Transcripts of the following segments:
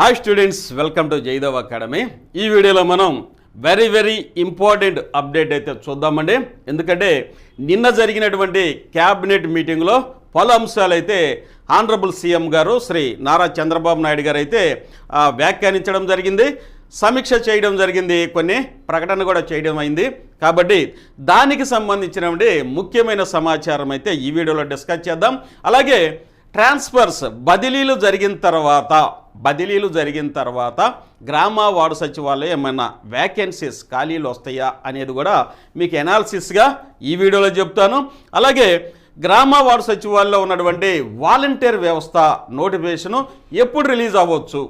Hi students welcome to Jaidev academy ఈ వీడియోలో మనం వెరీ వెరీ ఇంపార్టెంట్ అప్డేట్ అయితే చూద్దామండి. ఎందుకంటే నిన్న జరిగినటువంటి క్యాబినెట్ మీటింగ్లో పలు అంశాలైతే ఆనరబుల్ సీఎం గారు శ్రీ నారా చంద్రబాబు నాయుడు గారు అయితే వ్యాఖ్యానించడం జరిగింది. సమీక్ష చేయడం జరిగింది. కొన్ని ప్రకటన కూడా చేయడం అయింది. కాబట్టి దానికి సంబంధించినటువంటి ముఖ్యమైన సమాచారం అయితే ఈ వీడియోలో డిస్కస్ చేద్దాం. అలాగే ట్రాన్స్ఫర్స్ బదిలీలు జరిగిన తర్వాత బదిలీలు జరిగిన తర్వాత గ్రామ వార్డు సచివాలయం ఏమైనా వ్యాకెన్సీస్ ఖాళీలు వస్తాయా అనేది కూడా మీకు ఎనాలిసిస్గా ఈ వీడియోలో చెప్తాను. అలాగే గ్రామ వార్డు సచివాలయంలో ఉన్నటువంటి వాలంటీర్ వ్యవస్థ నోటిఫికేషను ఎప్పుడు రిలీజ్ అవ్వచ్చు?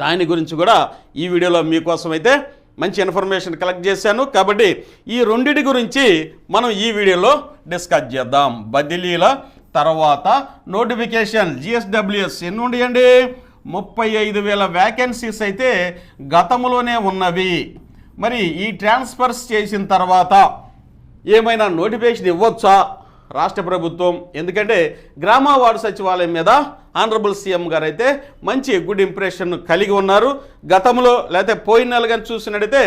దాని గురించి కూడా ఈ వీడియోలో మీకోసం అయితే మంచి ఇన్ఫర్మేషన్ కలెక్ట్ చేశాను. కాబట్టి ఈ రెండింటి గురించి మనం ఈ వీడియోలో డిస్కస్ చేద్దాం. బదిలీల తర్వాత నోటిఫికేషన్ జిఎస్డబ్ల్యూఎస్ ఎన్ని ఉన్నాయండి ముప్పై ఐదు వేల వ్యాకెన్సీస్ అయితే గతంలోనే ఉన్నవి. మరి ఈ ట్రాన్స్ఫర్స్ చేసిన తర్వాత ఏమైనా నోటిఫికేషన్ ఇవ్వచ్చా? రాష్ట్ర ప్రభుత్వం ఎందుకంటే గ్రామ వార్డు సచివాలయం మీద ఆనరబుల్ సీఎం గారు అయితే మంచి గుడ్ ఇంప్రెషన్ కలిగి ఉన్నారు. గతంలో లేకపోతే పోయిన నెల కానీ చూసినట్టయితే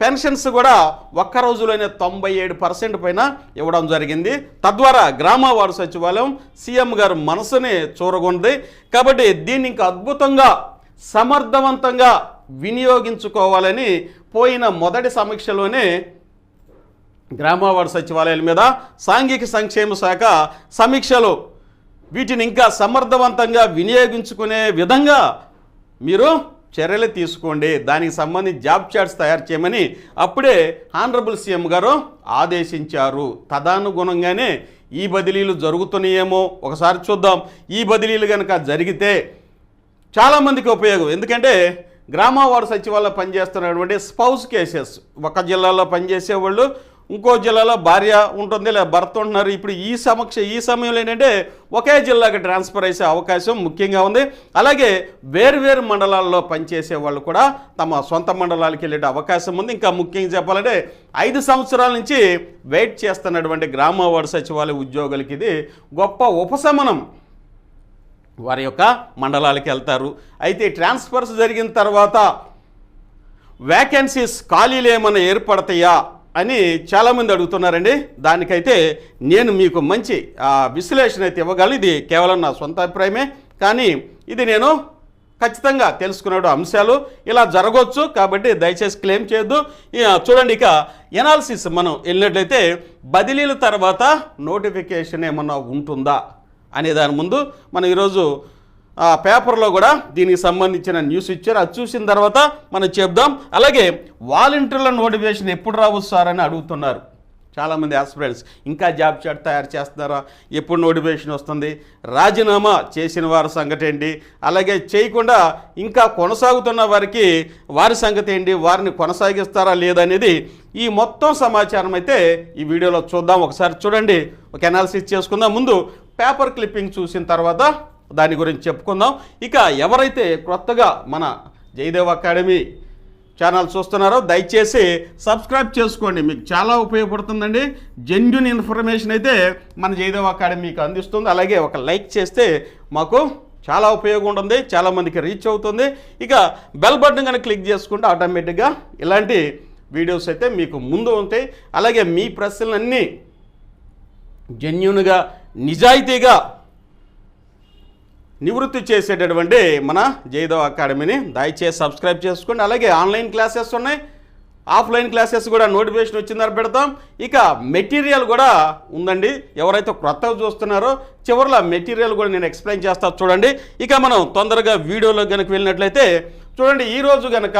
పెన్షన్స్ కూడా ఒక్క రోజులోనే తొంభై ఏడు పర్సెంట్ పైన ఇవ్వడం జరిగింది. తద్వారా గ్రామవాడు సచివాలయం సీఎం గారు మనసుని చూరగొంది. కాబట్టి దీన్ని ఇంకా అద్భుతంగా సమర్థవంతంగా వినియోగించుకోవాలని పోయిన మొదటి సమీక్షలోనే గ్రామవార్డు సచివాలయాల మీద సాంఘిక సంక్షేమ శాఖ సమీక్షలు వీటిని ఇంకా సమర్థవంతంగా వినియోగించుకునే విధంగా మీరు చర్యలు తీసుకోండి. దానికి సంబంధించి జాబ్ చార్ట్స్ తయారు చేయమని అప్పుడే ఆనరబుల్ సీఎం గారు ఆదేశించారు. తదానుగుణంగానే ఈ బదిలీలు జరుగుతున్నాయేమో ఒకసారి చూద్దాం. ఈ బదిలీలు కనుక జరిగితే చాలామందికి ఉపయోగం. ఎందుకంటే గ్రామ వార్డు పనిచేస్తున్నటువంటి స్పౌస్ కేసెస్ ఒక జిల్లాలో పనిచేసే వాళ్ళు ఇంకో జిల్లాలో భార్య ఉంటుంది లేదా భర్త ఉంటున్నారు. ఇప్పుడు ఈ సమక్ష ఈ సమయంలో ఏంటంటే ఒకే జిల్లాకి ట్రాన్స్ఫర్ అయ్యే అవకాశం ముఖ్యంగా ఉంది. అలాగే వేర్వేరు మండలాల్లో పనిచేసే వాళ్ళు కూడా తమ సొంత మండలాలకి వెళ్ళే అవకాశం ఉంది. ఇంకా ముఖ్యంగా చెప్పాలంటే ఐదు సంవత్సరాల నుంచి వెయిట్ చేస్తున్నటువంటి గ్రామ వార్డు సచివాలయ ఉద్యోగులకి ఇది గొప్ప ఉపశమనం. వారి యొక్క మండలాలకి వెళ్తారు. అయితే ట్రాన్స్ఫర్స్ జరిగిన తర్వాత వ్యాకెన్సీస్ ఖాళీలు ఏమైనా ఏర్పడతాయా? అని చాలామంది అడుగుతున్నారండి. దానికైతే నేను మీకు మంచి విశ్లేషణ అయితే ఇవ్వగలను. ఇది కేవలం నా సొంత అభిప్రాయమే. కానీ ఇది నేను ఖచ్చితంగా తెలుసుకున్న అంశాలు. ఇలా జరగవచ్చు కాబట్టి దయచేసి క్లెయిమ్ చేయొద్దు. చూడండి ఇక ఎనాలిసిస్ మనం వెళ్ళినట్లయితే బదిలీల తర్వాత నోటిఫికేషన్ ఏమన్నా ఉంటుందా అనే దాని ముందు మనం ఈరోజు పేపర్లో కూడా దీనికి సంబంధించిన న్యూస్ ఇచ్చారు. అది చూసిన తర్వాత మనం చెప్దాం. అలాగే వాలంటీర్ల నోటిఫికేషన్ ఎప్పుడు రావచ్చు సార్ అని అడుగుతున్నారు. చాలామంది ఆస్పిరెంట్స్ ఇంకా జాబ్ చాట్ తయారు చేస్తున్నారా? ఎప్పుడు నోటిఫికేషన్ వస్తుంది? రాజీనామా చేసిన వారి సంగతి ఏంటి? అలాగే చేయకుండా ఇంకా కొనసాగుతున్న వారికి వారి సంగతి ఏంటి? వారిని కొనసాగిస్తారా లేదనేది ఈ మొత్తం సమాచారం అయితే ఈ వీడియోలో చూద్దాం. ఒకసారి చూడండి. ఒక అనాలిసిస్ చేసుకుందాం. ముందు పేపర్ క్లిప్పింగ్ చూసిన తర్వాత దాని గురించి చెప్పుకుందాం. ఇక ఎవరైతే కొత్తగా మన జయదేవ్ అకాడమీ ఛానల్ చూస్తున్నారో దయచేసి సబ్స్క్రైబ్ చేసుకోండి. మీకు చాలా ఉపయోగపడుతుందండి. జెన్యున్ ఇన్ఫర్మేషన్ అయితే మన జయదేవ్ అకాడమీ మీకు అందిస్తుంది. అలాగే ఒక లైక్ చేస్తే మాకు చాలా ఉపయోగం ఉంటుంది చాలామందికి రీచ్ అవుతుంది. ఇక బెల్ బటన్ కనుక క్లిక్ చేసుకుంటే ఆటోమేటిక్గా ఇలాంటి వీడియోస్ అయితే మీకు ముందు ఉంటాయి. అలాగే మీ ప్రశ్నలన్నీ జెన్యున్గా నిజాయితీగా నివృత్తి చేసేటటువంటి మన జయదేవ్ అకాడమీని దయచేసి సబ్స్క్రైబ్ చేసుకోండి. అలాగే ఆన్లైన్ క్లాసెస్ ఉన్నాయి. ఆఫ్లైన్ క్లాసెస్ కూడా నోటిఫికేషన్ వచ్చిందని పెడతాం. ఇక మెటీరియల్ కూడా ఉందండి. ఎవరైతే క్రొత్తగా చూస్తున్నారో చివరిలో మెటీరియల్ కూడా నేను ఎక్స్ప్లెయిన్ చేస్తా. చూడండి. ఇక మనం తొందరగా వీడియోలో కనుక వెళ్ళినట్లయితే చూడండి ఈరోజు కనుక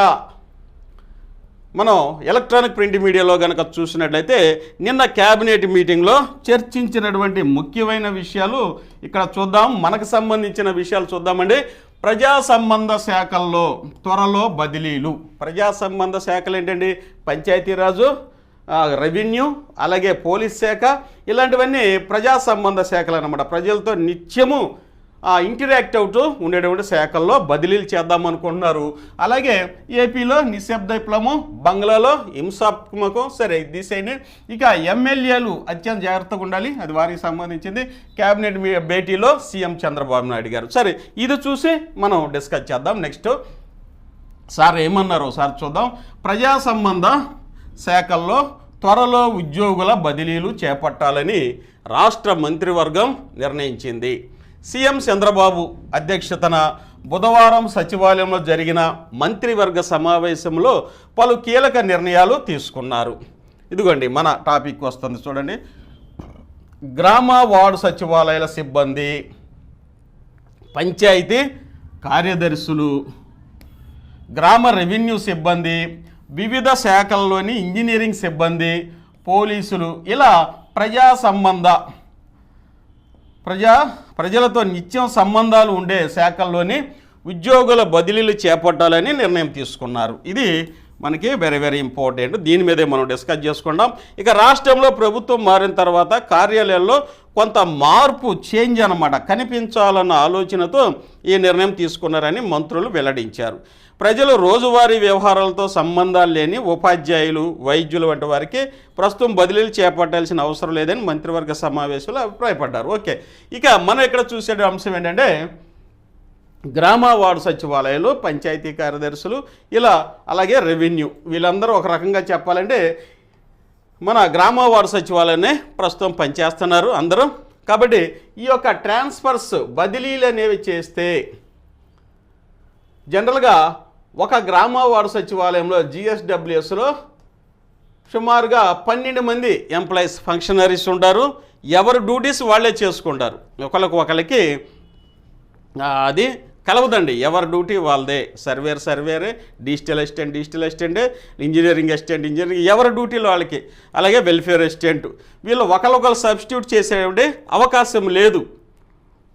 మనం ఎలక్ట్రానిక్ ప్రింట్ మీడియాలో కనుక చూసినట్లయితే నిన్న క్యాబినెట్ మీటింగ్లో చర్చించినటువంటి ముఖ్యమైన విషయాలు ఇక్కడ చూద్దాం. మనకు సంబంధించిన విషయాలు చూద్దామండి. ప్రజా సంబంధ శాఖల్లో త్వరలో బదిలీలు. ప్రజా సంబంధ శాఖలు ఏంటండి? పంచాయతీరాజు రెవెన్యూ అలాగే పోలీస్ శాఖ ఇలాంటివన్నీ ప్రజా సంబంధ శాఖలు అన్నమాట. ప్రజలతో నిత్యము ఇంటరాక్ట్ అవుతూ ఉండేటువంటి శాఖల్లో బదిలీలు చేద్దాం అనుకుంటున్నారు. అలాగే ఏపీలో నిశ్శబ్ద విప్లవం బంగ్లాలో హింసాత్మకం సరే దిశైన ఇక ఎమ్మెల్యేలు అత్యంత జాగ్రత్తగా ఉండాలి. అది వారికి సంబంధించింది. కేబినెట్ భేటీలో సీఎం చంద్రబాబు నాయుడు గారు. సరే ఇది చూసి మనం డిస్కస్ చేద్దాం నెక్స్ట్. సార్ ఏమన్నారు సార్ చూద్దాం. ప్రజా సంబంధ శాఖల్లో త్వరలో ఉద్యోగుల బదిలీలు చేపట్టాలని రాష్ట్ర మంత్రివర్గం నిర్ణయించింది. సీఎం చంద్రబాబు అధ్యక్షతన బుధవారం సచివాలయంలో జరిగిన మంత్రివర్గ సమావేశంలో పలు కీలక నిర్ణయాలు తీసుకున్నారు. ఇదిగోండి మన టాపిక్ వస్తుంది చూడండి. గ్రామ వార్డు సచివాలయాల సిబ్బంది పంచాయతీ కార్యదర్శులు గ్రామ రెవెన్యూ సిబ్బంది వివిధ శాఖల్లోని ఇంజనీరింగ్ సిబ్బంది పోలీసులు ఇలా ప్రజా సంబంధ ప్రజా ప్రజలతో నిత్యం సంబంధాలు ఉండే శాఖల్లోని ఉద్యోగుల బదిలీలు చేపట్టాలని నిర్ణయం తీసుకున్నారు. ఇది మనకి వెరీ వెరీ ఇంపార్టెంట్ దీని మీదే మనం డిస్కస్ చేసుకుందాం. ఇక రాష్ట్రంలో ప్రభుత్వం మారిన తర్వాత కార్యాలయాల్లో కొంత మార్పు చేంజ్ అన్నమాట. కనిపించాలన్న ఆలోచనతో ఈ నిర్ణయం తీసుకున్నారని మంత్రులు వెల్లడించారు. ప్రజలు రోజువారీ వ్యవహారాలతో సంబంధాలు లేని ఉపాధ్యాయులు వైద్యులు వంటి వారికి ప్రస్తుతం బదిలీలు చేపట్టాల్సిన అవసరం లేదని మంత్రివర్గ సమావేశంలో అభిప్రాయపడ్డారు. ఓకే. ఇక మనం ఇక్కడ చూసే అంశం ఏంటంటే గ్రామ వార్డు సచివాలయాలు పంచాయతీ కార్యదర్శులు ఇలా అలాగే రెవెన్యూ వీళ్ళందరూ ఒక రకంగా చెప్పాలంటే మన గ్రామ వార్డు సచివాలయాన్ని ప్రస్తుతం పనిచేస్తున్నారు అందరూ. కాబట్టి ఈ యొక్క ట్రాన్స్ఫర్స్ బదిలీలు అనేవి చేస్తే జనరల్గా ఒక గ్రామ సచివాలయంలో జిఎస్డబ్ల్యూఎస్లో సుమారుగా పన్నెండు మంది ఎంప్లాయీస్ ఫంక్షనరీస్ ఉంటారు. ఎవరు డ్యూటీస్ వాళ్ళే చేసుకుంటారు. ఒకరికి ఒకరికి అది కలవదండి. ఎవరి డ్యూటీ వాళ్ళదే. Surveyor సర్వేరే digital assistant digital assistant engineering assistant engineering ఎవరి డ్యూటీలు వాళ్ళకి. అలాగే వెల్ఫేర్ అసిస్టెంట్. వీళ్ళు ఒకరికొకరు సబ్స్టిట్యూట్ చేసే అవకాశం లేదు.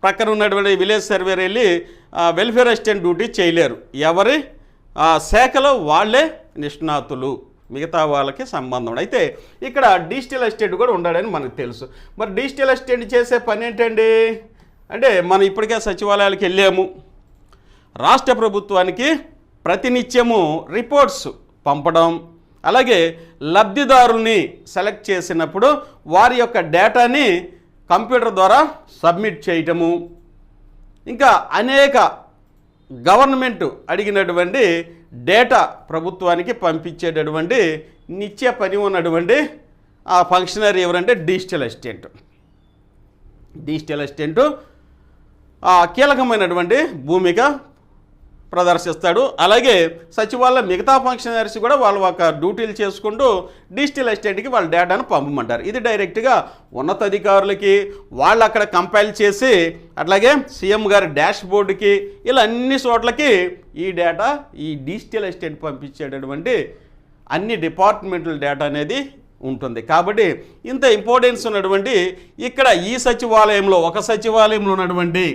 ప్రక్కన ఉన్నటువంటి విలేజ్ సర్వేర్ వెళ్ళి వెల్ఫేర్ అసిస్టెంట్ డ్యూటీ చేయలేరు. ఎవరి శాఖలో వాళ్ళే నిష్ణాతులు. మిగతా వాళ్ళకి సంబంధం అయితే ఇక్కడ డిజిటల్ అసిస్టెంట్ కూడా ఉండాడని మనకు తెలుసు. మరి డిజిటల్ అసిస్టెంట్ చేసే పని ఏంటండి? అంటే మనం ఇప్పటికే సచివాలయాలకు వెళ్ళాము. రాష్ట్ర ప్రభుత్వానికి ప్రతినిత్యము రిపోర్ట్స్ పంపడం అలాగే లబ్ధిదారుల్ని సెలెక్ట్ చేసినప్పుడు వారి యొక్క డేటాని కంప్యూటర్ ద్వారా సబ్మిట్ చేయటము. ఇంకా అనేక గవర్నమెంట్ అడిగినటువంటి డేటా ప్రభుత్వానికి పంపించేటటువంటి నిత్య పని ఉన్నటువంటి ఆ ఫంక్షనరీ ఎవరంటే డిజిటల్ అసిస్టెంట్. డిజిటల్ అసిస్టెంట్ ఆ కీలకమైనటువంటి భూమిక ప్రదర్శిస్తాడు. అలాగే సచివాలయం మిగతా ఫంక్షనరీస్ కూడా వాళ్ళు ఒక డ్యూటీలు చేసుకుంటూ డిజిటల్ ఎస్టేట్కి వాళ్ళ డేటాను పంపమంటారు. ఇది డైరెక్ట్గా ఉన్నతాధికారులకి వాళ్ళు అక్కడ కంపైల్ చేసి అట్లాగే సీఎం గారి డాష్ బోర్డుకి ఇలా అన్ని చోట్లకి ఈ డేటా ఈ డిజిటల్ ఎస్టేట్ పంపించేటటువంటి అన్ని డిపార్ట్మెంట్ల డేటా అనేది ఉంటుంది. కాబట్టి ఇంత ఇంపార్టెన్స్ ఉన్నటువంటి ఇక్కడ ఈ సచివాలయంలో ఒక సచివాలయంలో ఉన్నటువంటి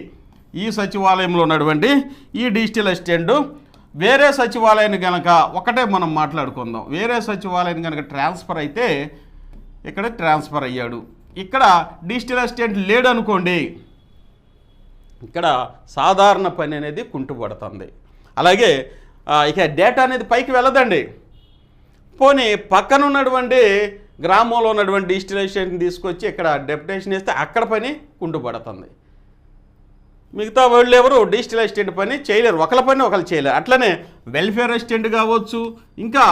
ఈ సచివాలయంలో ఉన్నటువంటి ఈ డిజిటల్ అసిస్టెంట్ వేరే సచివాలయాన్ని కనుక ఒకటే మనం మాట్లాడుకుందాం. వేరే సచివాలయాన్ని కనుక ట్రాన్స్ఫర్ అయితే ఇక్కడ ట్రాన్స్ఫర్ అయ్యాడు. ఇక్కడ డిజిటల్ అసిస్టెంట్ లేడు అనుకోండి ఇక్కడ సాధారణ పని అనేది కుంటుపడుతుంది. అలాగే ఇక డేటా అనేది పైకి వెళ్ళదండి. పోనీ పక్కన ఉన్నటువంటి గ్రామంలో ఉన్నటువంటి డిజిటలైజేషన్ తీసుకొచ్చి ఇక్కడ డెప్యుటేషన్ ఇస్తే అక్కడ పని కుంటుపడుతుంది. మిగతా వాళ్ళు ఎవరు డిజిటల్ అసిస్టెంట్ పని చేయలేరు. ఒకళ్ళ పని ఒకళ్ళు చేయలేరు. అట్లనే వెల్ఫేర్ అసిస్టెంట్ కావచ్చు ఇంకా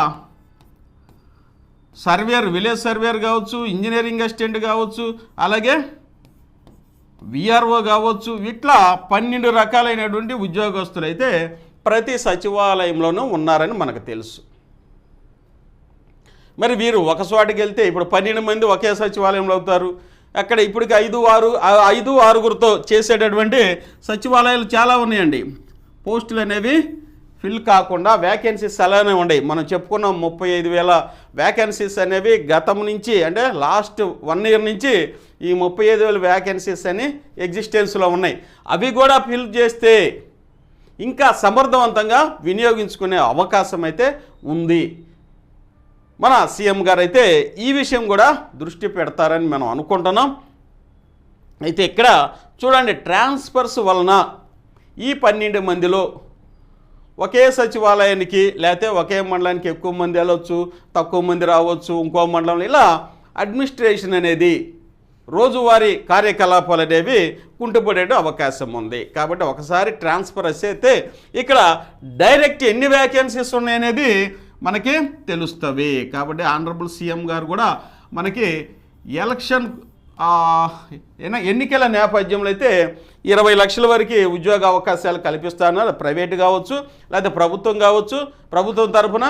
సర్వేర్ విలేజ్ సర్వేర్ కావచ్చు ఇంజనీరింగ్ అసిస్టెంట్ కావచ్చు అలాగే విఆర్ఓ కావచ్చు ఇట్లా పన్నెండు రకాలైనటువంటి ఉద్యోగస్తులు అయితే ప్రతి సచివాలయంలోనూ ఉన్నారని మనకు తెలుసు. మరి వీరు ఒక చోటికి వెళ్తే ఇప్పుడు పన్నెండు మంది ఒకే సచివాలయంలో అవుతారు. అక్కడ ఇప్పటికి ఐదు ఆరు ఐదు ఆరుగురితో చేసేటటువంటి సచివాలయాలు చాలా ఉన్నాయండి. పోస్టులు అనేవి ఫిల్ కాకుండా వ్యాకెన్సీస్ అలానే ఉన్నాయి మనం చెప్పుకున్నాం ముప్పై ఐదు వేల వ్యాకెన్సీస్ అనేవి గతం నుంచి అంటే లాస్ట్ వన్ ఇయర్ నుంచి ఈ ముప్పై ఐదు వేల వ్యాకెన్సీస్ అని ఎగ్జిస్టెన్స్లో ఉన్నాయి. అవి కూడా ఫిల్ చేస్తే ఇంకా సమర్థవంతంగా వినియోగించుకునే అవకాశం అయితే ఉంది. మన సీఎం గారు అయితే ఈ విషయం కూడా దృష్టి పెడతారని మనం అనుకుంటున్నాం. అయితే ఇక్కడ చూడండి ట్రాన్స్ఫర్స్ వలన ఈ పన్నెండు మందిలో ఒకే సచివాలయానికి లేకపోతే ఒకే మండలానికి ఎక్కువ మంది వెళ్ళొచ్చు తక్కువ మంది రావచ్చు ఇంకో మండలం ఇలా అడ్మినిస్ట్రేషన్ అనేది రోజువారీ కార్యకలాపాలు అనేవి కుంటుపడే అవకాశం ఉంది. కాబట్టి ఒకసారి ట్రాన్స్ఫర్ అయితే ఇక్కడ డైరెక్ట్ ఎన్ని వ్యాకెన్సీస్ ఉన్నాయనేది మనకి తెలుస్తవి. కాబట్టి ఆనరబుల్ సీఎం గారు కూడా మనకి ఎలక్షన్ ఎన్నికల నేపథ్యంలో అయితే ఇరవై లక్షల వరకు ఉద్యోగ అవకాశాలు కల్పిస్తున్నారు ప్రైవేట్ కావచ్చు లేదా ప్రభుత్వం కావచ్చు. ప్రభుత్వం తరఫున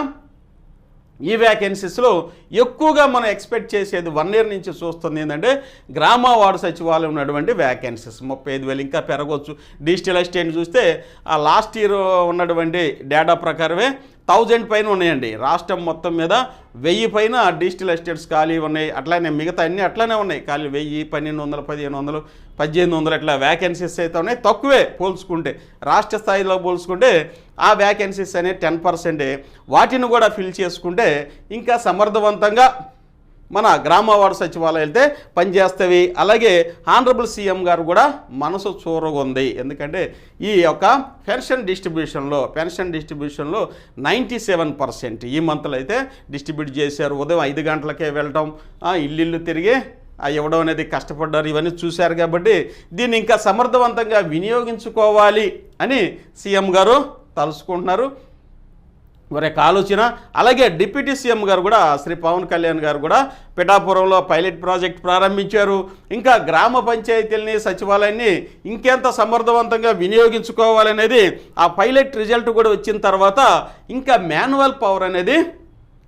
ఈ వ్యాకెన్సీస్లో ఎక్కువగా మనం ఎక్స్పెక్ట్ చేసేది వన్ ఇయర్ నుంచి చూస్తుంది ఏంటంటే గ్రామ వార్డు సచివాలయం ఉన్నటువంటి వ్యాకెన్సీస్ ముప్పై ఐదు వేలు ఇంకా పెరగవచ్చు డిజిటల్ అసిస్టెంట్ చూస్తే ఆ లాస్ట్ ఇయర్ ఉన్నటువంటి డేటా ప్రకారమే థౌజండ్ పైన ఉన్నాయండి. రాష్ట్రం మొత్తం మీద వెయ్యి పైన డిజిటల్ ఎస్టేట్స్ ఖాళీ ఉన్నాయి. అట్లానే మిగతా అన్నీ అట్లానే ఉన్నాయి. ఖాళీ వెయ్యి పన్నెండు వందలు పదిహేను వందలు పద్దెనిమిది వందలు ఇట్లా వ్యాకెన్సీస్ అయితే ఉన్నాయి తక్కువే పోల్చుకుంటే రాష్ట్ర స్థాయిలో పోల్చుకుంటే ఆ వ్యాకెన్సీస్ అనేవి టెన్ పర్సెంటే వాటిని కూడా ఫిల్ చేసుకుంటే ఇంకా సమర్థవంతంగా మన గ్రామ వార్డు సచివాలయం వెళ్తే పనిచేస్తవి అలాగే ఆనరబుల్ సీఎం గారు కూడా మనసు చూరగొంది. ఎందుకంటే ఈ యొక్క పెన్షన్ డిస్ట్రిబ్యూషన్లో పెన్షన్ డిస్ట్రిబ్యూషన్లో నైంటీ సెవెన్ పర్సెంట్ ఈ మంత్లో అయితే డిస్ట్రిబ్యూట్ చేశారు. ఉదయం ఐదు గంటలకే వెళ్ళటం ఇల్లు తిరిగి ఇవ్వడం అనేది కష్టపడ్డారు. ఇవన్నీ చూశారు కాబట్టి దీన్ని ఇంకా సమర్థవంతంగా వినియోగించుకోవాలి అని సీఎం గారు తలుసుకుంటున్నారు మరి యొక్క ఆలోచన. అలాగే డిప్యూటీ సీఎం గారు కూడా శ్రీ పవన్ కళ్యాణ్ గారు కూడా పిఠాపురంలో పైలట్ ప్రాజెక్ట్ ప్రారంభించారు. ఇంకా గ్రామ పంచాయతీలని సచివాలయాన్ని ఇంకెంత సమర్థవంతంగా వినియోగించుకోవాలనేది ఆ పైలట్ రిజల్ట్ కూడా వచ్చిన తర్వాత ఇంకా మాన్యువల్ పవర్ అనేది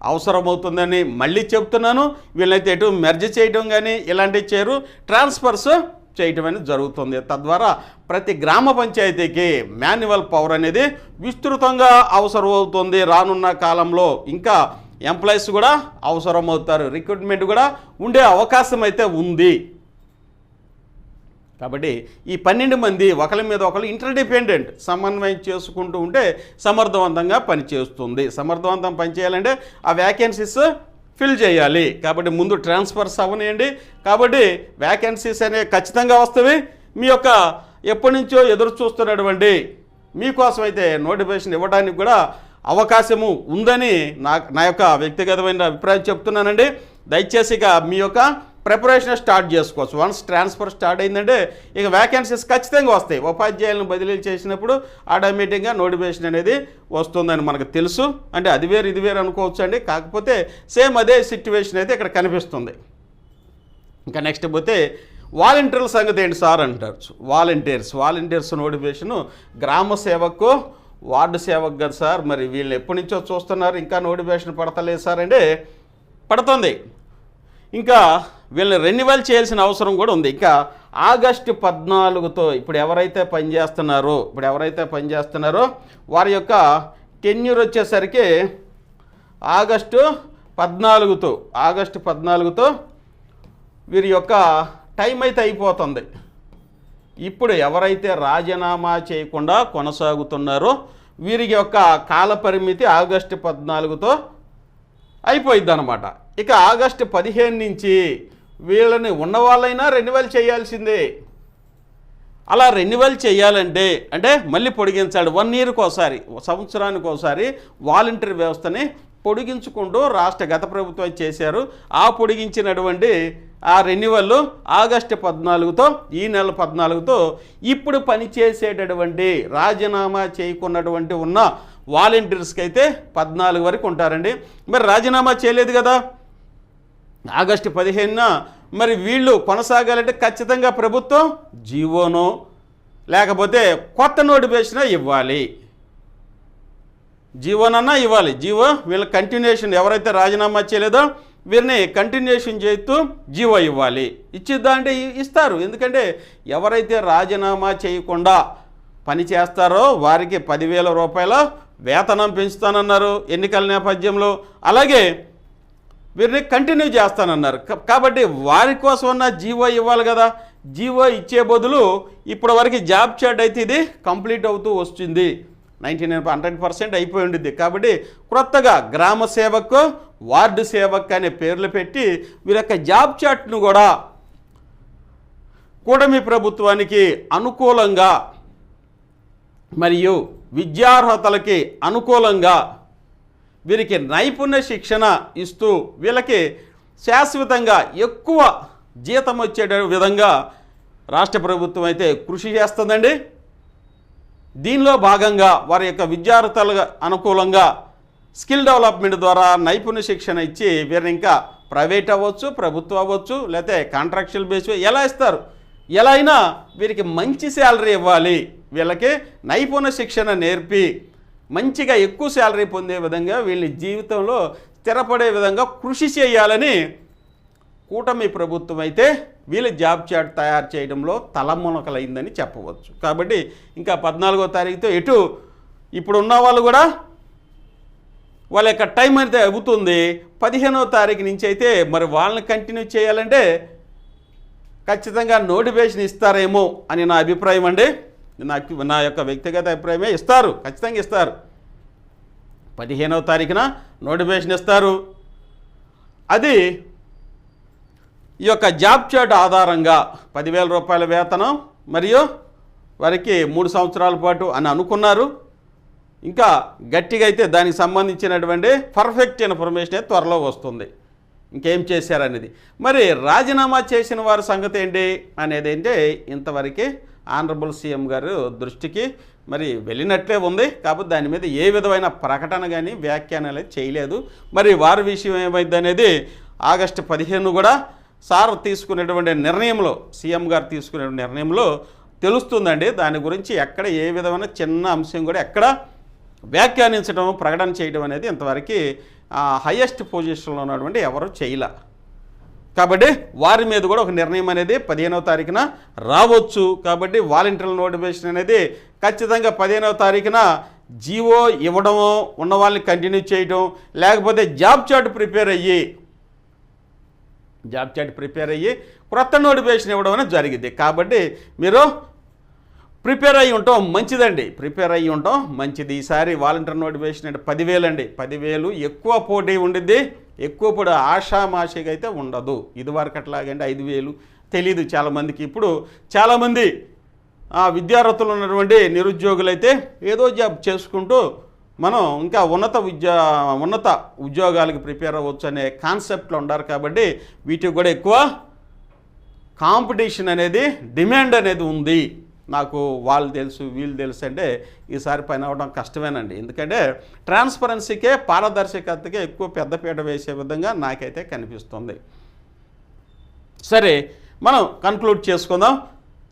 అవసరమవుతుందని మళ్ళీ చెప్తున్నాను. వీళ్ళైతే ఎటు మెర్జ్ చేయడం కానీ ఇలాంటివి చేయరు. ట్రాన్స్ఫర్స్ చేయటం అనేది జరుగుతుంది. తద్వారా ప్రతి గ్రామ పంచాయతీకి మాన్యువల్ పవర్ అనేది విస్తృతంగా అవసరమవుతుంది. రానున్న కాలంలో ఇంకా ఎంప్లాయీస్ కూడా అవసరమవుతారు. రిక్రూట్మెంట్ కూడా ఉండే అవకాశం అయితే ఉంది. కాబట్టి ఈ పన్నెండు మంది ఒకరి మీద ఒకరు ఇంటర్డిపెండెంట్ సమన్వయం చేసుకుంటూ ఉంటే సమర్థవంతంగా పనిచేస్తుంది. సమర్థవంతం పనిచేయాలంటే ఆ వ్యాకెన్సీస్ ఫిల్ చేయాలి. కాబట్టి ముందు ట్రాన్స్ఫర్స్ అవనియండి కాబట్టి వ్యాకెన్సీస్ అనేవి ఖచ్చితంగా వస్తవి. మీ యొక్క ఎప్పటి నుంచో ఎదురు చూస్తున్నటువంటి మీకోసం అయితే నోటిఫికేషన్ ఇవ్వడానికి కూడా అవకాశము ఉందని నా నా యొక్క వ్యక్తిగతమైన అభిప్రాయం చెప్తున్నానండి. దయచేసి ఇక మీ యొక్క ప్రిపరేషన్ స్టార్ట్ చేసుకోవచ్చు. వన్స్ ట్రాన్స్ఫర్ స్టార్ట్ అయిందంటే ఇక వ్యాకెన్సీస్ ఖచ్చితంగా వస్తాయి. ఉపాధ్యాయులను బదిలీ చేసినప్పుడు ఆటోమేటిక్గా నోటిఫికేషన్ అనేది వస్తుందని మనకు తెలుసు. అంటే అది వేరు ఇది వేరు అనుకోవచ్చు అండి కాకపోతే సేమ్ అదే సిట్యువేషన్ అయితే ఇక్కడ కనిపిస్తుంది. ఇంకా నెక్స్ట్ పోతే వాలంటీర్ల సంగతి ఏంటి సార్ అంటారు. వాలంటీర్స్ వాలంటీర్స్ నోటిఫికేషను గ్రామ సేవకు వార్డు సేవకు కదా సార్. మరి వీళ్ళు ఎప్పటి నుంచో చూస్తున్నారు ఇంకా నోటిఫికేషన్ పడతలేదు సార్ అంటే పడుతుంది. ఇంకా వీళ్ళని రెన్యువల్ చేయాల్సిన అవసరం కూడా ఉంది. ఇంకా ఆగస్టు పద్నాలుగుతో ఇప్పుడు ఎవరైతే పనిచేస్తున్నారో ఇప్పుడు ఎవరైతే పనిచేస్తున్నారో వారి యొక్క టెన్యూర్ వచ్చేసరికి ఆగస్టు పద్నాలుగుతో ఆగస్టు పద్నాలుగుతో వీరి యొక్క టైం అయితే అయిపోతుంది. ఇప్పుడు ఎవరైతే రాజీనామా చేయకుండా కొనసాగుతున్నారో వీరి యొక్క కాల పరిమితి ఆగస్టు పద్నాలుగుతో అయిపోయింది అనమాట ఇక ఆగస్టు పదిహేను నుంచి వీళ్ళని ఉన్నవాళ్ళైనా రెన్యువల్ చేయాల్సిందే. అలా రెన్యువల్ చేయాలంటే అంటే మళ్ళీ పొడిగించాడు. వన్ ఇయర్కి ఒకసారి సంవత్సరానికి ఒకసారి వాలంటీర్ వ్యవస్థని పొడిగించుకుంటూ రాష్ట్ర గత ప్రభుత్వం చేశారు. ఆ పొడిగించినటువంటి ఆ రెన్యువల్ ఆగస్టు పద్నాలుగుతో ఈ నెల పద్నాలుగుతో ఇప్పుడు పనిచేసేటటువంటి రాజీనామా చేయకున్నటువంటి ఉన్న వాలంటీర్స్కి అయితే పద్నాలుగు వరకు ఉంటారండి. మరి రాజీనామా చేయలేదు కదా? ఆగస్టు పదిహేనున మరి వీళ్ళు కొనసాగాలంటే ఖచ్చితంగా ప్రభుత్వం జీవోనో లేకపోతే కొత్త నోటిఫికేషన్ ఇవ్వాలి. జీవోనన్నా ఇవ్వాలి. జీవో వీళ్ళ కంటిన్యూషన్ ఎవరైతే రాజీనామా చేయలేదో వీరిని కంటిన్యూషన్ చేస్తూ జీవో ఇవ్వాలి. ఇచ్చిద్దా అంటే ఇస్తారు. ఎందుకంటే ఎవరైతే రాజీనామా చేయకుండా పని చేస్తారో వారికి పదివేల రూపాయల వేతనం పెంచుతానన్నారు ఎన్నికల నేపథ్యంలో. అలాగే వీరిని కంటిన్యూ చేస్తానన్నారు. కాబట్టి వారి కోసం ఉన్న జీవో ఇవ్వాలి కదా. జీవో ఇచ్చే బదులు ఇప్పటి వరకు జాబ్ చాట్ అయితే ఇది కంప్లీట్ అవుతూ వస్తుంది. నైంటీ నైన్ హండ్రెడ్ పర్సెంట్ అయిపోయి ఉండిద్ది. కాబట్టి క్రొత్తగా గ్రామ సేవకు వార్డు సేవక్ అనే పేర్లు పెట్టి వీరి యొక్క జాబ్ చాట్ను కూడా కూటమి ప్రభుత్వానికి అనుకూలంగా మరియు విద్యార్హతలకి అనుకూలంగా వీరికి నైపుణ్య శిక్షణ ఇస్తూ వీళ్ళకి శాశ్వతంగా ఎక్కువ జీతం వచ్చే విధంగా రాష్ట్ర ప్రభుత్వం అయితే కృషి చేస్తుందండి. దీనిలో భాగంగా వారి యొక్క విద్యార్థులకు అనుకూలంగా స్కిల్ డెవలప్మెంట్ ద్వారా నైపుణ్య శిక్షణ ఇచ్చి వీరిని ఇంకా ప్రైవేట్ అవ్వచ్చు ప్రభుత్వం అవ్వచ్చు లేకపోతే కాంట్రాక్చువల్ బేస్ ఎలా ఇస్తారు? ఎలా అయినా వీరికి మంచి శాలరీ ఇవ్వాలి. వీళ్ళకి నైపుణ్య శిక్షణ నేర్పి మంచిగా ఎక్కువ శాలరీ పొందే విధంగా వీళ్ళ జీవితంలో స్థిరపడే విధంగా కృషి చేయాలని కూటమి ప్రభుత్వం అయితే వీళ్ళ జాబ్ చార్ట్ తయారు చేయడంలో తలమునకలైందని చెప్పవచ్చు. కాబట్టి ఇంకా పద్నాలుగో తారీఖుతో ఎటు ఇప్పుడు ఉన్న వాళ్ళు కూడా వాళ్ళ యొక్క టైం అయితే అవుతుంది. పదిహేనో తారీఖు నుంచి అయితే మరి వాళ్ళని కంటిన్యూ చేయాలంటే ఖచ్చితంగా నోటిఫికేషన్ ఇస్తారేమో అని నా అభిప్రాయం అండి. నాకు నా యొక్క వ్యక్తిగత అభిప్రాయమే ఇస్తారు ఖచ్చితంగా ఇస్తారు. పదిహేనవ తారీఖున నోటిఫికేషన్ ఇస్తారు. అది ఈ యొక్క జాబ్ చార్ట్ ఆధారంగా పదివేల రూపాయల వేతనం మరియు వారికి మూడు సంవత్సరాల పాటు అని అనుకున్నారు. ఇంకా గట్టిగా అయితే దానికి సంబంధించినటువంటి పర్ఫెక్ట్ ఇన్ఫర్మేషన్ త్వరలో వస్తుంది. ఇంకేం చేశారనేది. మరి రాజీనామా చేసిన వారి సంగతి ఏంటి? అనేది ఏంటి ఇంతవరకే ఆనరబుల్ సీఎం గారు దృష్టికి మరి వెళ్ళినట్లే ఉంది. కాబట్టి దాని మీద ఏ విధమైన ప్రకటన కానీ వ్యాఖ్యానాలు చేయలేదు. మరి వారి విషయం ఏమైంది అనేది ఆగస్టు పదిహేను కూడా సార్ తీసుకునేటువంటి నిర్ణయంలో సీఎం గారు తీసుకునే నిర్ణయంలో తెలుస్తుందండి. దాని గురించి ఎక్కడ ఏ విధమైన చిన్న అంశం కూడా ఎక్కడ వ్యాఖ్యానించడం ప్రకటన చేయడం అనేది ఇంతవరకు హయ్యెస్ట్ పొజిషన్లో ఉన్నటువంటి ఎవరు చేయలే. కాబట్టి వారి మీద కూడా ఒక నిర్ణయం అనేది పదిహేనవ తారీఖున రావచ్చు. కాబట్టి వాలంటీర్ల నోటిఫికేషన్ అనేది ఖచ్చితంగా పదిహేనవ తారీఖున జీవో ఇవ్వడము ఉన్న వాళ్ళని కంటిన్యూ చేయడం లేకపోతే జాబ్ చార్ట్ ప్రిపేర్ అయ్యి జాబ్ చార్ట్ ప్రిపేర్ అయ్యి క్రొత్త నోటిఫికేషన్ ఇవ్వడం అనేది జరిగింది. కాబట్టి మీరు ప్రిపేర్ అయ్యి ఉంటాం మంచిదండి. ప్రిపేర్ అయ్యి ఉంటాం మంచిది. ఈసారి వాలంటీర్ నోటిఫికేషన్ అంటే పదివేలు అండి పదివేలు ఎక్కువ పోటీ ఉండిద్ది. ఎక్కువ ఇప్పుడు ఆషామాషిగా అయితే ఉండదు ఇదివరకు అట్లాగండి ఐదు వేలు. తెలీదు చాలామందికి. ఇప్పుడు చాలామంది విద్యార్థులు ఉన్నటువంటి నిరుద్యోగులైతే ఏదో జాబ్ చేసుకుంటూ మనం ఇంకా ఉన్నత విద్యా ఉన్నత ఉద్యోగాలకు ప్రిపేర్ అవ్వచ్చు అనే కాన్సెప్ట్లో ఉన్నారు కాబట్టి వీటికి కూడా ఎక్కువ కాంపిటీషన్ అనేది డిమాండ్ అనేది ఉంది. నాకు వాళ్ళు తెలుసు వీళ్ళు తెలుసు అంటే ఈసారి పైన అవడం కష్టమేనండి. ఎందుకంటే ట్రాన్స్పరెన్సీకే పారదర్శకతకే ఎక్కువ పెద్దపీట వేసే విధంగా నాకైతే కనిపిస్తుంది. సరే మనం కన్క్లూడ్ చేసుకుందాం.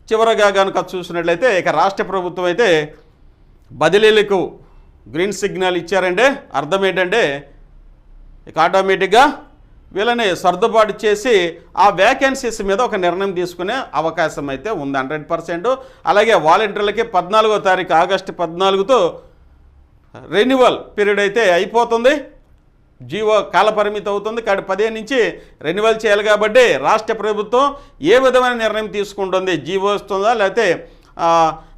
చివరగా కనుక చూసినట్లయితే ఇక రాష్ట్ర ప్రభుత్వం అయితే బదిలీలకు గ్రీన్ సిగ్నల్ ఇచ్చారంటే అర్థం ఏంటంటే ఇక ఆటోమేటిక్గా వీళ్ళని సర్దుబాటు చేసి ఆ వేకెన్సీస్ మీద ఒక నిర్ణయం తీసుకునే అవకాశం అయితే ఉంది. Hundred percent. అలాగే వాలంటీర్లకి పద్నాలుగో తారీఖు ఆగస్టు పద్నాలుగుతో రెన్యువల్ పీరియడ్ అయితే అయిపోతుంది. జీవో కాలపరిమితి అవుతుంది. కాబట్టి పదిహేను నుంచి రెన్యువల్ చేయాలి కాబట్టి రాష్ట్ర ప్రభుత్వం ఏ విధమైన నిర్ణయం తీసుకుంటుంది? జీవో వస్తుందా? లేకపోతే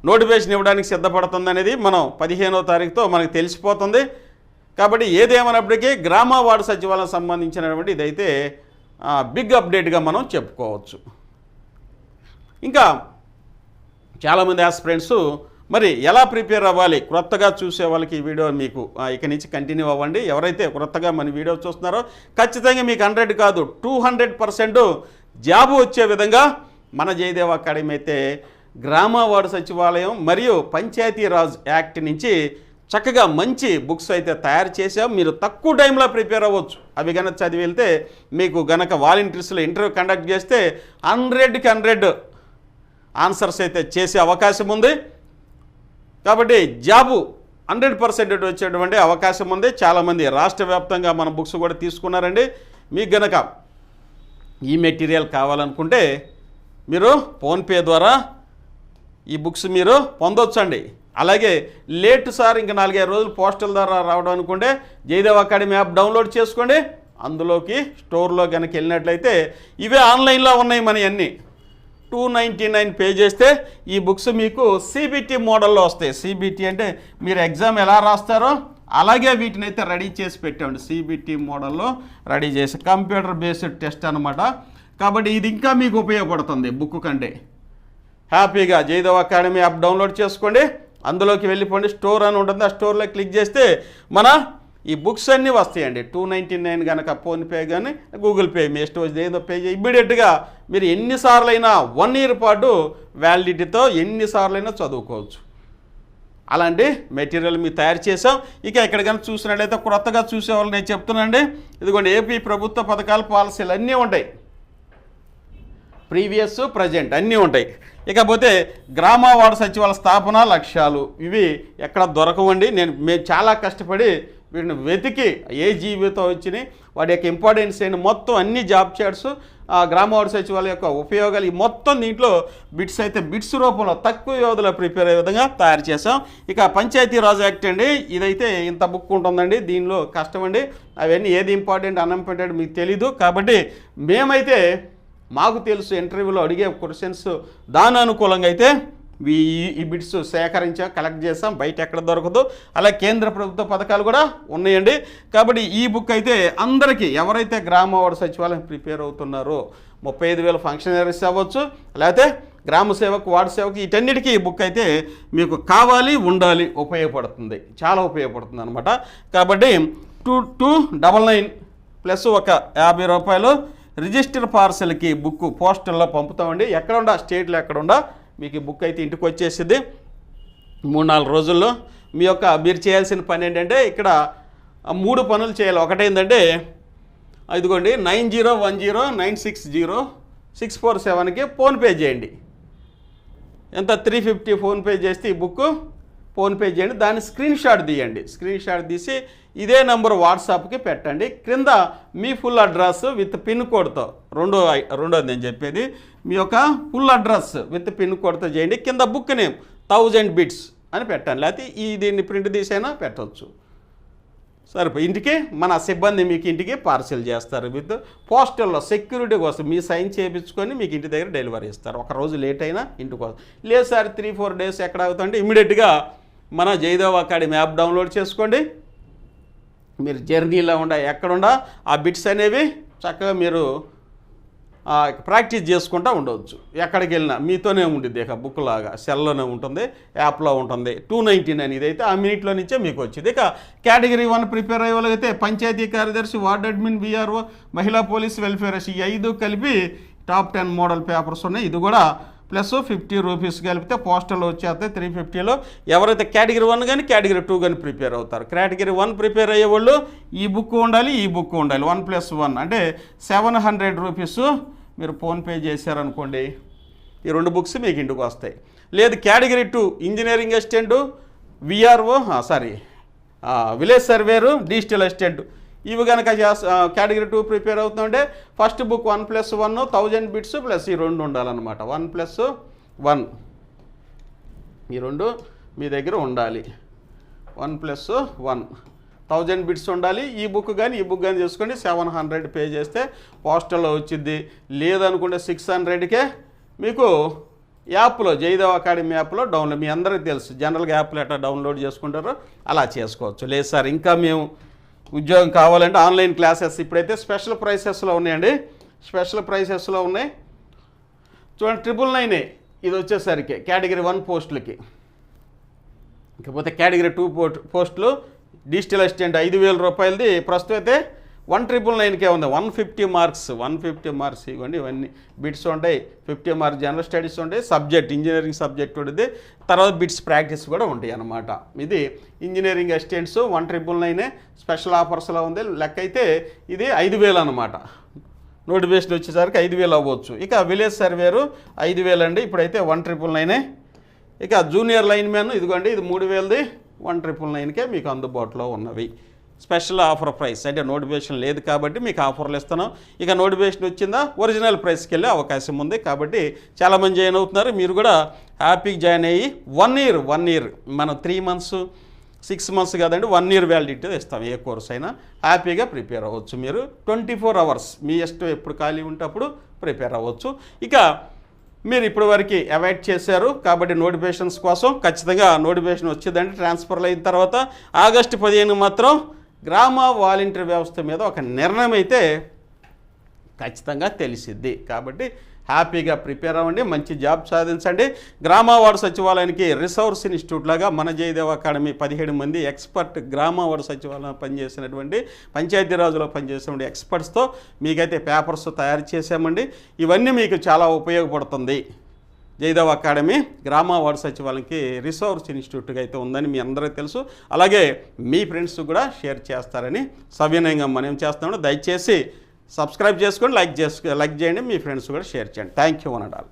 నోటిఫికేషన్ ఇవ్వడానికి సిద్ధపడుతుంది అనేది మనం పదిహేనో తారీఖుతో మనకు తెలిసిపోతుంది. కాబట్టి ఏదేమైనప్పటికీ గ్రామ వార్డు సచివాలయం సంబంధించినటువంటి ఇదైతే బిగ్ అప్డేట్గా మనం చెప్పుకోవచ్చు. ఇంకా చాలామంది ఆస్పిరెంట్స్ మరి ఎలా ప్రిపేర్ అవ్వాలి? క్రొత్తగా చూసే వాళ్ళకి ఈ వీడియో మీకు ఇక నుంచి కంటిన్యూ అవ్వండి. ఎవరైతే క్రొత్తగా మన వీడియో చూస్తున్నారో ఖచ్చితంగా మీకు హండ్రెడ్ కాదు టూ హండ్రెడ్ పర్సెంట్ జాబు వచ్చే విధంగా మన జయదేవ అకాడమీ అయితే గ్రామ వార్డు సచివాలయం మరియు పంచాయతీరాజ్ యాక్ట్ నుంచి చక్కగా మంచి బుక్స్ అయితే తయారు చేసాం మీరు తక్కువ టైంలో ప్రిపేర్ అవ్వచ్చు. అవి కనుక చదివి వెళ్తే మీకు గనక వాలంటీర్స్లో ఇంటర్వ్యూ కండక్ట్ చేస్తే హండ్రెడ్కి హండ్రెడ్ ఆన్సర్స్ అయితే చేసే అవకాశం ఉంది. కాబట్టి జాబు హండ్రెడ్ పర్సెంటేజ్ వచ్చేటువంటి అవకాశం ఉంది. చాలామంది రాష్ట్ర వ్యాప్తంగా మన బుక్స్ కూడా తీసుకున్నారండి. మీకు గనక ఈ మెటీరియల్ కావాలనుకుంటే మీరు ఫోన్పే ద్వారా ఈ బుక్స్ మీరు పొందొచ్చండి. అలాగే లేట్ సార్ ఇంకా నాలుగైదు రోజులు పోస్టల్ ద్వారా రావడం అనుకుంటే జయదేవ్ అకాడమీ యాప్ డౌన్లోడ్ చేసుకోండి. అందులోకి స్టోర్లో కనుక వెళ్ళినట్లయితే ఇవే ఆన్లైన్లో ఉన్నాయి మన అన్నీ. టూ నైంటీ నైన్ పే చేస్తే ఈ బుక్స్ మీకు సిబిటి మోడల్లో వస్తాయి. సిబిటి అంటే మీరు ఎగ్జామ్ ఎలా రాస్తారో అలాగే వీటిని అయితే రెడీ చేసి పెట్టామండి సిబిటి మోడల్లో రెడీ చేసి కంప్యూటర్ బేస్డ్ టెస్ట్ అనమాట కాబట్టి ఇది ఇంకా మీకు ఉపయోగపడుతుంది బుక్ కంటే. హ్యాపీగా జైదవ్ అకాడమీ యాప్ డౌన్లోడ్ చేసుకోండి. అందులోకి వెళ్ళిపోండి. స్టోర్ అని ఉంటుంది. ఆ స్టోర్లో క్లిక్ చేస్తే మన ఈ బుక్స్ అన్నీ వస్తాయండి. టూ నైంటీ నైన్ కనుక ఫోన్పే కానీ గూగుల్ పే మీ ఇష్టం వచ్చి ఏదో పే చేసి ఇమ్మీడియట్గా మీరు ఎన్నిసార్లైనా వన్ ఇయర్ పాటు వ్యాలిడిటీతో ఎన్నిసార్లైనా చదువుకోవచ్చు. అలాంటి మెటీరియల్ మీరు తయారు చేసాం ఇక ఎక్కడికైనా చూసినట్లయితే క్రొత్తగా చూసేవాళ్ళు నేను చెప్తున్నానండి. ఇదిగోండి ఏపీ ప్రభుత్వ పథకాలు పాలసీలు అన్నీ ఉంటాయి. ప్రీవియస్ ప్రజెంట్ అన్నీ ఉంటాయి. ఇకపోతే గ్రామ వార్డు సచివాల స్థాపన లక్ష్యాలు ఇవి ఎక్కడ దొరకవండి. నేను మేము చాలా కష్టపడి వీటిని వెతికి ఏ జీవితం వచ్చినాయి వాటి యొక్క ఇంపార్టెన్స్ అయిన మొత్తం అన్ని జాబ్ చార్ట్స్ ఆ గ్రామ వార్డు సచివాలయం యొక్క ఉపయోగాలు ఈ మొత్తం దీంట్లో బిట్స్ అయితే బిట్స్ రూపంలో తక్కువ వ్యవధిలో ప్రిపేర్ అయ్యే విధంగా తయారు చేసాం ఇక పంచాయతీ రాజ్ యాక్ట్ అండి ఇదైతే ఇంత బుక్ ఉంటుందండి దీనిలో కష్టం అండి. అవన్నీ ఏది ఇంపార్టెంట్ అన్ఇంపార్టెంట్ మీకు తెలీదు. కాబట్టి మేమైతే మాకు తెలుసు ఇంటర్వ్యూలో అడిగే క్వశ్చన్స్ దాని అనుకూలంగా అయితే ఈ ఈ బిట్స్ సేకరించాం కలెక్ట్ చేసాం బయట ఎక్కడ దొరకదు. అలా కేంద్ర ప్రభుత్వ పథకాలు కూడా ఉన్నాయండి. కాబట్టి ఈ బుక్ అయితే అందరికీ ఎవరైతే గ్రామ వార్డు సచివాలయం ప్రిపేర్ అవుతున్నారో ముప్పై ఐదు వేల ఫంక్షనరీస్ అవ్వచ్చు లేకపోతే గ్రామ సేవకు వార్డు సేవకు వీటన్నిటికీ ఈ బుక్ అయితే మీకు కావాలి ఉండాలి ఉపయోగపడుతుంది. చాలా ఉపయోగపడుతుంది అనమాట కాబట్టి two two double nine plus ఒక యాభై రూపాయలు రిజిస్టర్ పార్సల్కి బుక్ పోస్టల్లో పంపుతామండి. ఎక్కడ స్టేట్లో ఎక్కడ మీకు ఈ బుక్ అయితే ఇంటికి వచ్చేసింది మూడు నాలుగు రోజుల్లో మీ యొక్క మీరు చేయాల్సిన పని ఏంటంటే ఇక్కడ మూడు పనులు చేయాలి. ఒకటేంటంటే ఇదిగోండి nine zero one zero nine six zero six four సెవెన్కి ఫోన్పే చేయండి. ఎంత? త్రీ ఫిఫ్టీ ఫోన్పే చేస్తే ఈ బుక్ ఫోన్పే చేయండి. దాన్ని స్క్రీన్ షాట్ తీయండి. స్క్రీన్ షాట్ తీసి ఇదే నెంబర్ వాట్సాప్కి పెట్టండి. క్రింద మీ ఫుల్ అడ్రస్ విత్ పిన్ కోడ్తో రెండో రెండోది నేను చెప్పేది. మీ యొక్క ఫుల్ అడ్రస్ విత్ పిన్ కోడ్తో చేయండి. కింద బుక్ నేమ్ థౌజండ్ బిట్స్ అని పెట్టండి. లేకపోతే ఈ దీన్ని ప్రింట్ తీసైనా పెట్టవచ్చు సరిపోయి ఇంటికి మన సిబ్బంది మీకు ఇంటికి పార్సిల్ చేస్తారు విత్ పోస్టల్లో సెక్యూరిటీ కోసం మీ సైన్ చేయించుకొని మీకు ఇంటి దగ్గర డెలివరీ ఇస్తారు. ఒక రోజు లేట్ అయినా ఇంటికి వస్తుంది లేదు సార్ త్రీ ఫోర్ డేస్ ఎక్కడ అవుతుంటే ఇమీడియట్గా మన జయదేవ్ అకాడమీ యాప్ డౌన్లోడ్ చేసుకోండి. మీరు జర్నీలో ఉండ ఎక్కడుండా ఆ బిట్స్ అనేవి చక్కగా మీరు ప్రాక్టీస్ చేసుకుంటూ ఉండవచ్చు. ఎక్కడికి వెళ్ళినా మీతోనే ఉండిద్ది ఇక బుక్ లాగా సెల్లోనే ఉంటుంది యాప్లో ఉంటుంది. టూ నైంటీ నైన్ ఇదైతే ఆ మినిట్లో నుంచే మీకు వచ్చింది. ఇక కేటగిరీ వన్ ప్రిపేర్ అయ్యే వాళ్ళకైతే పంచాయతీ కార్యదర్శి వార్డ్ అడ్మిన్ బీఆర్ఓ మహిళా పోలీస్ వెల్ఫేర్ ఈ ఐదు కలిపి టాప్ టెన్ మోడల్ పేపర్స్ ఉన్నాయి. ఇది కూడా ప్లస్ ఫిఫ్టీ రూపీస్ కలిపితే పోస్టల్ వచ్చేస్తాయి త్రీ ఫిఫ్టీలో. ఎవరైతే కేటగిరీ వన్ కానీ కేటగిరీ టూ కానీ ప్రిపేర్ అవుతారు. కేటగిరీ వన్ ప్రిపేర్ అయ్యేవాళ్ళు ఈ బుక్ ఉండాలి ఈ బుక్ ఉండాలి. వన్ ప్లస్ వన్ అంటే సెవెన్ హండ్రెడ్ రూపీస్ మీరు ఫోన్పే చేశారనుకోండి ఈ రెండు బుక్స్ మీకు ఇంటికి వస్తాయి. లేదు category two engineering assistant VRO sorry village surveyor digital assistant. ఇవి కనుక కేటగిరీ టూ ప్రిపేర్ అవుతుందంటే first book one plus one thousand bits plus ఈ రెండు ఉండాలన్నమాట. One plus one. ఈ రెండు మీ దగ్గర ఉండాలి. One plus one. Thousand bits ఉండాలి. ఈ బుక్ కానీ ఈ బుక్ కానీ చేసుకోండి. సెవెన్ హండ్రెడ్ పే చేస్తే పోస్టల్లో వచ్చింది. లేదనుకుంటే సిక్స్ హండ్రెడ్కే మీకు యాప్లో జయదేవ్ అకాడమీ యాప్లో డౌన్లోడ్ మీ అందరికీ తెలుసు. జనరల్గా యాప్లో ఎట్లా డౌన్లోడ్ చేసుకుంటారో. అలా చేసుకోవచ్చు. లేదు సార్ ఇంకా మేము ఉద్యోగం కావాలంటే ఆన్లైన్ క్లాసెస్ ఇప్పుడైతే స్పెషల్ ప్రైసెస్లో ఉన్నాయండి. స్పెషల్ ప్రైసెస్లో ఉన్నాయి. చూడండి ట్రిపుల్ నైనే ఇది వచ్చేసరికి కేటగిరీ వన్ పోస్టులకి. ఇకపోతే కేటగిరీ టూ పోస్ట్ పోస్టులు డిజిటల్ అసిస్టెంట్ ఐదు వేల రూపాయలది. ప్రస్తుతం అయితే వన్ ట్రిపుల్ నైన్కే ఉంది. One fifty marks one fifty marks ఇవ్వండి. ఇవన్నీ బిట్స్ ఉంటాయి. ఫిఫ్టీ మార్క్స్ జనరల్ స్టడీస్ ఉంటాయి. సబ్జెక్ట్ ఇంజనీరింగ్ సబ్జెక్ట్ ఉంటుంది. తర్వాత బిట్స్ ప్రాక్టీస్ కూడా ఉంటాయి అన్నమాట. ఇది ఇంజనీరింగ్ అసిస్టెంట్స్ వన్ ట్రిపుల్ నైనే స్పెషల్ ఆఫర్స్లో ఉంది. లెక్క అయితే ఇది ఐదు వేలు అనమాట నోటిఫికేషన్ వచ్చేసరికి ఐదు వేలు అవ్వచ్చు. ఇక విలేజ్ సర్వేరు ఐదు వేలు అండి. ఇప్పుడైతే వన్ ట్రిపుల్ నైనే. ఇక జూనియర్ లైన్ మ్యాన్ ఇదిగోండి ఇది మూడు వేలది. వన్ ట్రిపుల్ నైన్కే మీకు అందుబాటులో ఉన్నవి. Special offer price. అంటే నోటిఫికేషన్ లేదు కాబట్టి మీకు ఆఫర్లు ఇస్తున్నాం. ఇక నోటిఫికేషన్ వచ్చిందా? ఒరిజినల్ ప్రైస్కి వెళ్ళే అవకాశం ఉంది కాబట్టి చాలామంది జాయిన్ అవుతున్నారు. మీరు కూడా హ్యాపీగా జాయిన్ అయ్యి వన్ ఇయర్ వన్ ఇయర్ మనం త్రీ మంత్స్ సిక్స్ మంత్స్ కాదండి వన్ ఇయర్ వ్యాలిడిటీ ఇస్తాం. ఏ కోర్స్ అయినా హ్యాపీగా ప్రిపేర్ అవ్వచ్చు మీరు. ట్వంటీ ఫోర్ అవర్స్ మీ ఇష్టం ఎప్పుడు ఖాళీ ఉంటే అప్పుడు ప్రిపేర్ అవ్వచ్చు. ఇక మీరు ఇప్పటి వరకు అవాయిడ్ చేశారు కాబట్టి నోటిఫికేషన్స్ కోసం ఖచ్చితంగా నోటిఫికేషన్ వచ్చిందంటే ట్రాన్స్ఫర్లు అయిన తర్వాత ఆగస్టు పదిహేను మాత్రం గ్రామ వాలంటీర్ వ్యవస్థ మీద ఒక నిర్ణయం అయితే ఖచ్చితంగా తెలిసిద్ది. కాబట్టి హ్యాపీగా ప్రిపేర్ అవ్వండి మంచి జాబ్ సాధించండి. గ్రామ సచివాలయానికి రిసోర్స్ ఇన్స్టిట్యూట్ లాగా మన జయదేవ్ అకాడమీ పదిహేడు మంది ఎక్స్పర్ట్ గ్రామ సచివాలయం పనిచేసినటువంటి పంచాయతీరాజులో పనిచేసినటువంటి ఎక్స్పర్ట్స్తో మీకైతే పేపర్స్ తయారు చేసామండి ఇవన్నీ మీకు చాలా ఉపయోగపడుతుంది. జయదేవ్ అకాడమీ గ్రామ వార్డు సచివాలయంకి రిసోర్స్ ఇన్స్టిట్యూట్గా అయితే ఉందని మీ అందరికీ తెలుసు. అలాగే మీ ఫ్రెండ్స్ కూడా షేర్ చేస్తారని సవినయంగా మనం చేస్తున్నాను దయచేసి సబ్స్క్రైబ్ చేసుకోండి లైక్ చేసుకో లైక్ చేయండి మీ ఫ్రెండ్స్ కూడా షేర్ చేయండి. Thank you అనడాలి